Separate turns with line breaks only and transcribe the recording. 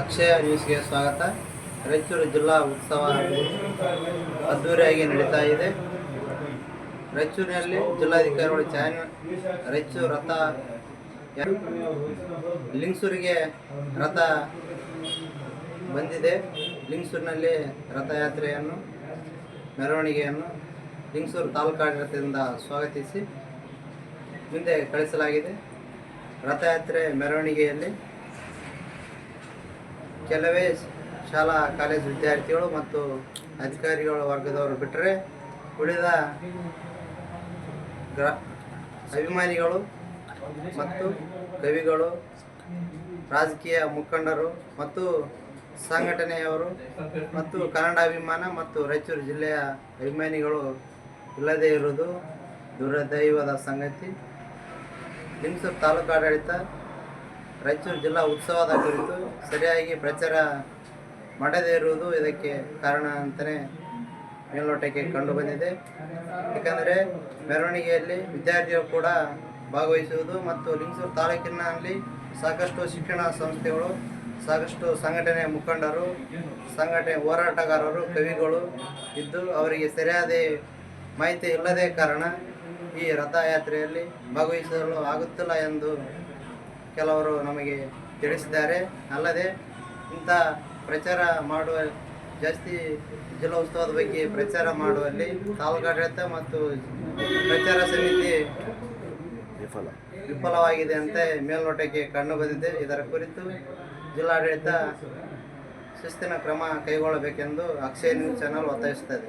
ಅಕ್ಷಯ ನ್ಯೂಸ್ಗೆ ಸ್ವಾಗತ. ರಾಯಚೂರು ಜಿಲ್ಲಾ ಉತ್ಸವ ಅದ್ದೂರಿಯಾಗಿ ನಡೀತಾ ಇದೆ. ರಾಯಚೂರಿನಲ್ಲಿ ಜಿಲ್ಲಾಧಿಕಾರಿಗಳು ಚಾನ್ ರಾಯಚೂರು ರಥ ಲಿಂಗ್ಸೂರಿಗೆ ರಥ ಬಂದಿದೆ. ಲಿಂಗ್ಸೂರಿನಲ್ಲಿ ರಥಯಾತ್ರೆಯನ್ನು, ಮೆರವಣಿಗೆಯನ್ನು ಲಿಂಗಸೂರು ತಾಲೂಕಾಡಳಿತದಿಂದ ಸ್ವಾಗತಿಸಿ ಮುಂದೆ ಕಳಿಸಲಾಗಿದೆ. ರಥಯಾತ್ರೆ, ಮೆರವಣಿಗೆಯಲ್ಲಿ ಕೆಲವೇ ಶಾಲಾ ಕಾಲೇಜು ವಿದ್ಯಾರ್ಥಿಗಳು ಮತ್ತು ಅಧಿಕಾರಿಗಳ ವರ್ಗದವರು ಬಿಟ್ಟರೆ ಉಳಿದ ಗ್ರ ಅಭಿಮಾನಿಗಳು ಮತ್ತು ಕವಿಗಳು, ರಾಜಕೀಯ ಮುಖಂಡರು ಮತ್ತು ಸಂಘಟನೆಯವರು ಮತ್ತು ಕನ್ನಡಾಭಿಮಾನ ಮತ್ತು ರಾಯಚೂರು ಜಿಲ್ಲೆಯ ಅಭಿಮಾನಿಗಳು ಇಲ್ಲದೇ ಇರುವುದು ದುರದೈವದ ಸಂಗತಿ. ನಿಮ್ಸೂರು ತಾಲೂಕು ಆಡಳಿತ ರಾಯಚೂರು ಜಿಲ್ಲಾ ಉತ್ಸವದ ಕುರಿತು ಸರಿಯಾಗಿ ಪ್ರಚಾರ ಮಾಡದೇ ಇರುವುದು ಇದಕ್ಕೆ ಕಾರಣ ಅಂತಲೇ ಮೇಲ್ನೋಟಕ್ಕೆ ಕಂಡು ಬಂದಿದೆ. ಯಾಕಂದರೆ ಮೆರವಣಿಗೆಯಲ್ಲಿ ವಿದ್ಯಾರ್ಥಿಗಳು ಕೂಡ ಭಾಗವಹಿಸುವುದು ಮತ್ತು ಲಿಂಗಸೂರು ತಾಲೂಕಿನಲ್ಲಿ ಸಾಕಷ್ಟು ಶಿಕ್ಷಣ ಸಂಸ್ಥೆಗಳು, ಸಾಕಷ್ಟು ಸಂಘಟನೆ ಮುಖಂಡರು, ಸಂಘಟನೆ ಹೋರಾಟಗಾರರು, ಕವಿಗಳು ಇದ್ದು ಅವರಿಗೆ ಸರಿಯಾದ ಮಾಹಿತಿ ಇಲ್ಲದೇ ಕಾರಣ ಈ ರಥಯಾತ್ರೆಯಲ್ಲಿ ಭಾಗವಹಿಸಲು ಆಗುತ್ತಿಲ್ಲ ಎಂದು ಕೆಲವರು ನಮಗೆ ತಿಳಿಸಿದ್ದಾರೆ. ಅಲ್ಲದೆ ಇಂಥ ಪ್ರಚಾರ ಮಾಡುವ ಜಾಸ್ತಿ ಜಿಲ್ಲಾ ಉತ್ಸವದ ಬಗ್ಗೆ ಪ್ರಚಾರ ಮಾಡುವಲ್ಲಿ ತಾಲೂಕಾಡಳಿತ ಮತ್ತು ಪ್ರಚಾರ ಸಮಿತಿ
ವಿಫಲ.
ವಿಫಲವಾಗಿದೆ ಅಂತ ಮೇಲ್ನೋಟಕ್ಕೆ ಕಂಡು ಬಂದಿದೆ. ಇದರ ಕುರಿತು ಜಿಲ್ಲಾಡಳಿತ ಶಿಸ್ತಿನ ಕ್ರಮ ಕೈಗೊಳ್ಳಬೇಕೆಂದು ಅಕ್ಷಯ ನ್ಯೂಸ್ ಚಾನಲ್ ಒತ್ತಾಯಿಸುತ್ತದೆ.